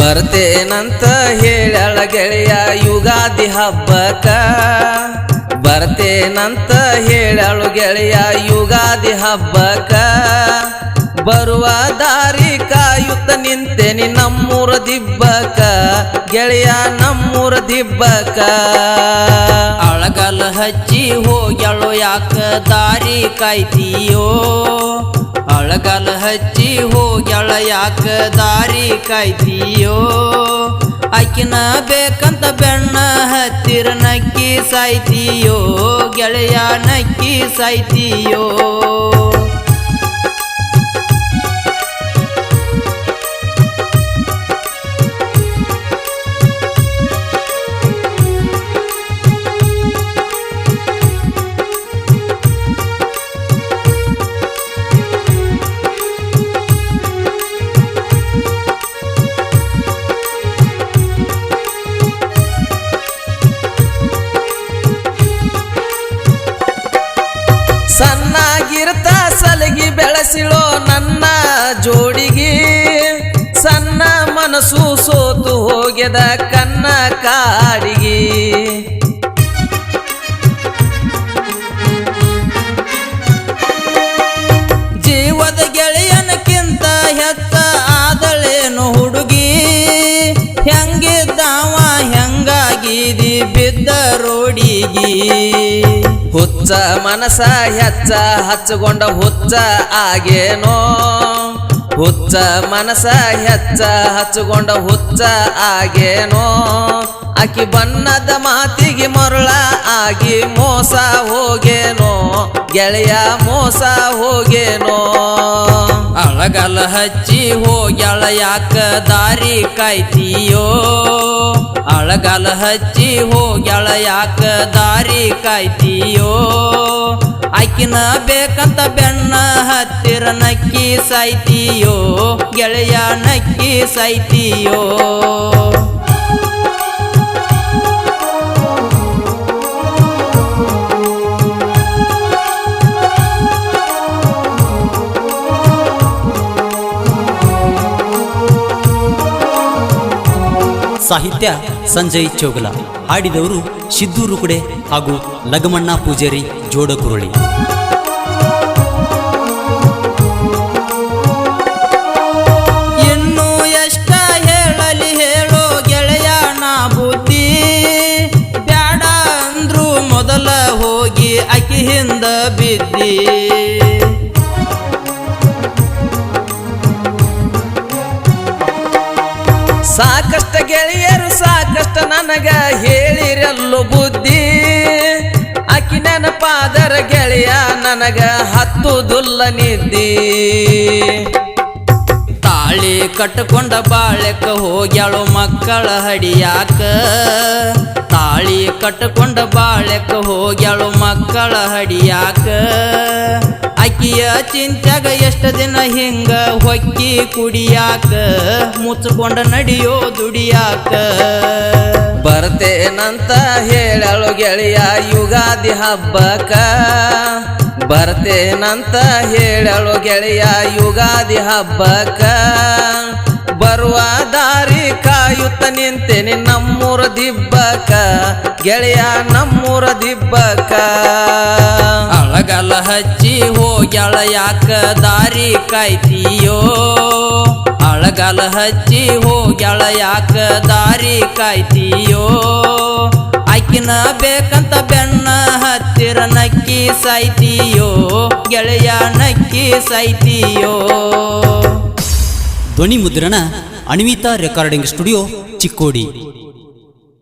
ಬರ್ತೇನಂತ ಹೇಳಳ ಗೆಳೆಯ ಯುಗಾದಿ ಹಬ್ಬಕ್ಕ. ಬರ್ತೇನಂತ ಹೇಳಳು ಗೆಳೆಯ ಯುಗಾದಿ ಹಬ್ಬಕ್ಕ. ಬರುವ ದಾರಿ ಕಾಯುತ್ತ ನಿಂತೇನಿ ನಮ್ಮೂರ ದಿಬ್ಬಕ ಗೆಳೆಯ ನಮ್ಮೂರ ದಿಬ್ಬಕ ಅಳಗಲ್ ಹಚ್ಚಿ ಹೋಗ್ಯಾಳು ಯಾಕ ದಾರಿ ಕಾಯ್ತೀಯೋ. ಅಳಗಲ್ ಹಚ್ಚಿ ಹೋಗ್ಯಾಳ ಯಾಕ ದಾರಿ ಕಾಯ್ತೀಯೋ? ಆಕಿನ ಬೇಕಂತ ಬೆಣ್ಣ ಹತ್ತಿರ ನಕ್ಕಿ ಸಾಯ್ತೀಯೋ? ಗೆಳೆಯ ನಕ್ಕಿ ಸಾಯ್ತೀಯೋ? ಸಣ್ಣಾಗಿರ್ತ ಸಲಗಿ ಬೆಳೆಸಿಳೋ ನನ್ನ ಜೋಡಿಗೆ. ಸಣ್ಣ ಮನಸ್ಸು ಸೋತು ಹೋಗ್ಯದ ಕನ್ನ ಕಾಡಿಗೆ. ಬಿದ್ದ ಹುಚ್ಚ ಮನಸ ಹೆಚ್ಚ ಹಚ್ಚಗೊಂಡ ಹುಚ್ಚ ಆಗೇನೋ. ಹುಚ್ಚ ಮನಸ ಹೆಚ್ಚ ಹಚ್ಚಗೊಂಡ ಹುಚ್ಚ ಆಗೇನೋ. ಆಕಿ ಬಣ್ಣದ ಮಾತಿಗೆ ಮರುಳ ಆಗಿ ಮೋಸ ಹೋಗೇನೋ. ಗೆಳೆಯ ಮೋಸ ಹೋಗೇನೋ. ಅಳಗಲ ಹಚ್ಚಿ ಹೋಗ್ಯಾಳ ಯಾಕ ದಾರಿ ಕಾಯ್ತೀಯೋ? ಅಳಗಲ ಹಚ್ಚಿ ಹೋಗ್ಯಾಳ ಯಾಕ ದಾರಿ ಕಾಯ್ತೀಯೋ? ಆಕಿನ ಬೇಕಂತ ಬೆಣ್ಣ ಹತ್ತಿರ ನಕ್ಕಿ ಸಾಯ್ತೀಯೋ? ಗೆಳೆಯ ನಕ್ಕಿ ಸಾಯ್ತೀಯೋ? ಸಾಹಿತ್ಯ ಸಂಜಯ್ ಚೌಗಲ. ಹಾಡಿದವರು ಸಿದ್ದೂರು ಕುಡೆ ಹಾಗೂ ಲಗಮಣ್ಣ ಪೂಜಾರಿ ಜೋಡಕುರುಳಿ. ಇನ್ನು ಎಷ್ಟ ಹೇಳಲಿ ಹೇಳೋ ಗೆಳೆಯ ನಾ ಬುದ್ಧಿ. ಬ್ಯಾಡ ಅಂದ್ರು ಮೊದಲ ಹೋಗಿ ಅಕಿ ಹಿಂದ ಬಿದ್ದಿ. ಸಾಕಷ್ಟ ಗೆಳೆಯರು, ಸಾಕಷ್ಟ ನನಗ ಹೇಳಿರಲ್ಲು ಬುದ್ಧಿ. ಆಕಿ ನೆನಪಾದರ ಗೆಳೆಯ ನನಗ ಹತ್ತು ದುಲ್ಲ ನಿದ್ದಿ. ತಾಳಿ ಕಟ್ಟಕೊಂಡ ಬಾಳೆಕ ಹೋಗ್ಯಾಳು ಮಕ್ಕಳ ಹಡಿಯಾಕ. ತಾಳಿ ಕಟ್ಟಕೊಂಡ ಬಾಳೆಕ ಹೋಗ್ಯಾಳು ಮಕ್ಕಳ ಹಡಿಯಾಕ. ಅಕ್ಕಿಯ ಚಿಂತ್ಯಾಗ ಎಷ್ಟು ದಿನ ಹಿಂಗ ಹೊಕ್ಕಿ ಕುಡಿಯಾಕ, ಮುಚ್ಕೊಂಡ ನಡಿಯೋ ದುಡಿಯಾಕ. ಬರ್ತೇನಂತ ಹೇಳಳು ಗೆಳೆಯ ಯುಗಾದಿ ಹಬ್ಬಕ್ಕ ಬರ್ತೇನಂತ ಹೇಳಳು ಗೆಳೆಯ ಯುಗಾದಿ ಹಬ್ಬಕ್ಕ ಬರುವ ದಾರಿ ಕಾಯುತ್ತ ನಿಂತೇನೆ ನಮ್ಮೂರ ದಿಬ್ಬಕ್ಕ ಗೆಳೆಯ ನಮ್ಮೂರ ದಿಬ್ಬಕ್ಕ ಅಳಗಲ ಹಚ್ಚಿ ಹೋಗ್ಯಾಳ ಯಾಕ ದಾರಿ ಕಾಯ್ತೀಯೋ? ಅಳಗಲ ಹಚ್ಚಿ ಹೋಗ್ಯಾಳ ಯಾಕ ದಾರಿ ಕಾಯ್ತೀಯೋ? ಆಕಿನ ಬೇಕಂತ ಬೆಣ್ಣ ಹತ್ತಿರ ನಕ್ಕಿ ಸಾಯ್ತೀಯೋ? ಗೆಳೆಯ ನಕ್ಕಿ ಸಾಯ್ತೀಯೋ? ಧ್ವನಿ ಮುದ್ರಣ ಅನ್ವಿತಾ ರೆಕಾರ್ಡಿಂಗ್ ಸ್ಟುಡಿಯೋ ಚಿಕ್ಕೋಡಿ.